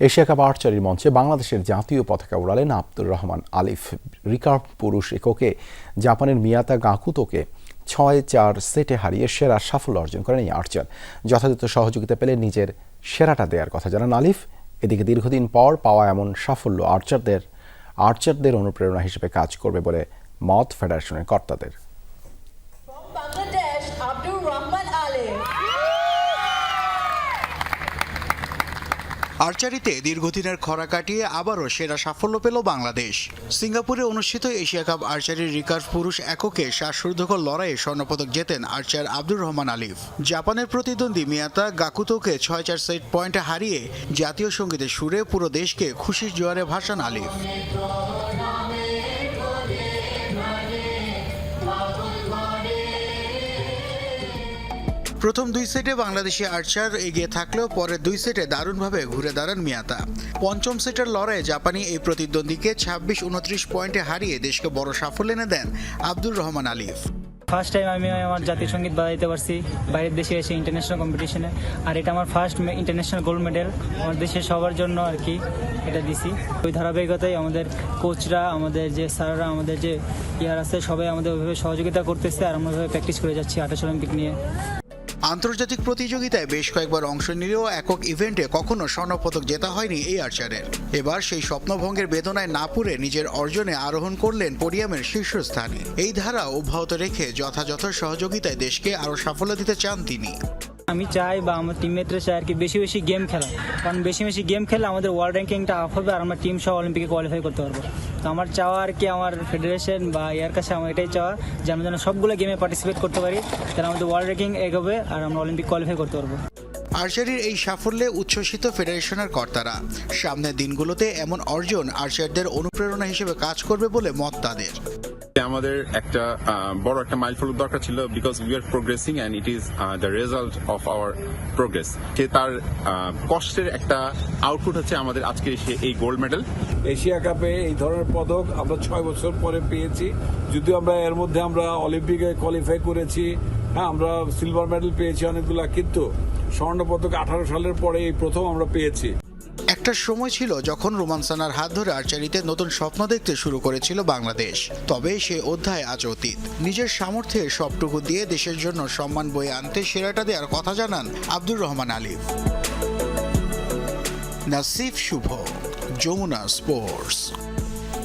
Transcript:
Asia cup আর্চারির মঞ্চে বাংলাদেশের জাতীয় পতাকা উড়ালেন আব্দুর রহমান আলিফ। রিকার্ভ পুরুষ এককে জাপানের মিয়াতা গাকুতোকে ছয় চার সেটে হারিয়ে সেরা সাফল্য অর্জন করেন এই আর্চার যথাযথ সহযোগিতা পেলে নিজের সেরাটা দেওয়ার কথা জানান আলিফ। এদিকে দীর্ঘদিন পর পাওয়া এমন সাফল্য আর্চারদের আর্চারদের অনুপ্রেরণা হিসেবে কাজ করবে বলে মত ফেডারেশনের কর্তাদের। আর্চারিতে দীর্ঘদিনের খরা কাটিয়ে আবারও সেরা সাফল্য পেল বাংলাদেশ। সিঙ্গাপুরে অনুষ্ঠিত এশিয়া কাপ আর্চারির রিকার্ভ পুরুষ এককে শ্বাসরুদ্ধকর লড়াইয়ে স্বর্ণপদক জেতেন আর্চার আব্দুর রহমান আলিফ। জাপানের প্রতিদ্বন্দ্বী মিয়াতা গাকুতোকে ছয় চার সেট পয়েন্টে হারিয়ে জাতীয় সঙ্গীতের সুরে পুরো দেশকে খুশির জোয়ারে ভাসান আলিফ। প্রথম দুই সেটে বাংলাদেশি আর্চার এগিয়ে থাকলেও পরের দুই সেটে দারুণভাবে ঘুরে দাঁড়ান মিয়াতা। পঞ্চম সেটের লড়াইয়ে জাপানি এই প্রতিদ্বন্দ্বীকে ছাব্বিশ উনত্রিশ পয়েন্টে হারিয়ে দেশকে বড় সাফল্য এনে দেন আব্দুর রহমান আলিফ। ফার্স্ট টাইম আমি আমার জাতীয় সংগীত বাজাইতে পারছি। বাইরের দেশে এসে ইন্টারন্যাশনাল কম্পিটিশনে আর এটা আমার ফার্স্ট ইন্টারন্যাশনাল গোল্ড মেডেল আমার দেশের সবার জন্য আর কি এটা দিছি। ওই ধারাবাহিকতায় আমাদের কোচরা আমাদের যে স্যাররা, আমাদের যে ইয়ার আছে, সবাই আমাদের ওইভাবে সহযোগিতা করতেছে। আর আমরা প্র্যাকটিস করে যাচ্ছি আঠাশ অলিম্পিক নিয়ে। আন্তর্জাতিক প্রতিযোগিতায় বেশ কয়েকবার অংশ নিলেও একক ইভেন্টে কখনো স্বর্ণপদক জেতা হয়নি এই আর্চারের। এবার সেই স্বপ্নভঙ্গের বেদনায় না পুরে নিজের অর্জনে আরোহণ করলেন পোডিয়ামের শীর্ষস্থানে। এই ধারা অব্যাহত রেখে যথাযথ সহযোগিতায় দেশকে আরও সাফল্য দিতে চান তিনি। আমি চাই বা আমার টিমমেটরা চাই আর কি বেশি বেশি গেম খেলা কারণ বেশি বেশি গেম খেলে আমাদের ওয়ার্ল্ড র্যাঙ্কিংটা আপ হবে আর আমরা টিম সহ অলিম্পিকে কোয়ালিফাই করতে পারব। তো আমার চাওয়া আর কি আমার ফেডারেশন বা ইয়ার কাছে আমার এটাই চাওয়া যে আমরা যেন সবগুলো গেমে পার্টিসিপেট করতে পারি তাহলে আমাদের ওয়ার্ল্ড র্যাঙ্কিং এগোবে আর আমরা অলিম্পিক কোয়ালিফাই করতে পারব। আর্চারির এই সাফল্যে উচ্ছ্বসিত ফেডারেশনের কর্তারা, সামনের দিনগুলোতে এমন অর্জন আর্চারদের অনুপ্রেরণা হিসেবে কাজ করবে বলে মত তাদের। আমাদের একটা বড় একটা মাইল ফলক দরকার ছিল because we are progressing and it is the result of our progress সে তার কষ্টের একটা আউটপুট হচ্ছে আমাদের আজকে সে- এই গোল্ড মেডেল এশিয়া কাপে এই ধরনের পদক আমরা ছয় বছর পরে পেয়েছি। যদিও আমরা এর মধ্যে আমরা অলিম্পিকে কোয়ালিফাই করেছি হ্যাঁ আমরা সিলভার মেডেল পেয়েছি অনেকগুলা, কিন্তু স্বর্ণ পদক আঠারো সালের পরে এই প্রথম আমরা পেয়েছি। একটা সময় ছিল যখন রোমান সানার হাত ধরে আর্চারিতে নতুন স্বপ্ন দেখতে শুরু করেছিল বাংলাদেশ। তবে সে অধ্যায় আজ অতীত। নিজের সামর্থ্যে সবটুকু দিয়ে দেশের জন্য সম্মান বয়ে আনতে সেরাটা দেওয়ার কথা জানান আব্দুর রহমান আলিফ নাসিফ শুভ, যমুনা স্পোর্টস।